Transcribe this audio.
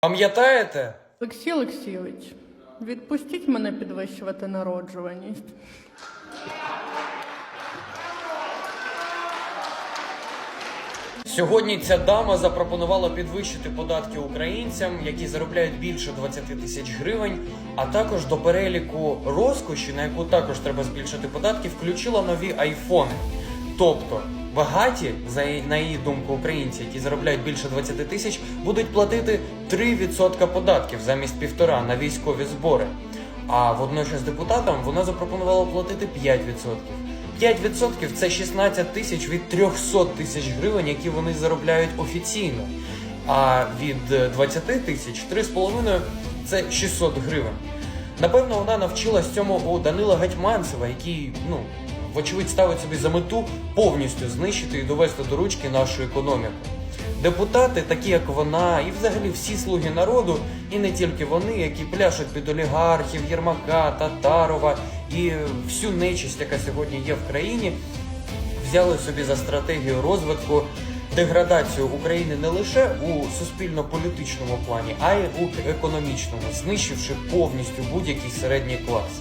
Пам'ятаєте? Олексій Олексійович, відпустіть мене підвищувати народжуваність. Сьогодні ця дама запропонувала підвищити податки українцям, які заробляють більше 20 тисяч гривень, а також до переліку розкоші, на яку також треба збільшити податки, включила нові айфони. Тобто багаті, за на її думку, українці, які заробляють більше 20 тисяч, будуть платити 3% податків замість півтора на військові збори. А водночас депутатам вона запропонувала платити 5%. 5% це 16 тисяч від 300 тисяч гривень, які вони заробляють офіційно. А від е, 20 тисяч 3,5 це 600 гривень. Напевно, вона навчилась цьому у Данила Гетьманцева, який, ну, вочевидь, ставить собі за мету повністю знищити і довести до ручки нашу економіку. Депутати, такі як вона, і взагалі всі слуги народу, і не тільки вони, які пляшуть під олігархів, Єрмака, Татарова і всю нечисть, яка сьогодні є в країні, взяли собі за стратегію розвитку деградацію України не лише у суспільно-політичному плані, а й у економічному, знищивши повністю будь-який середній клас.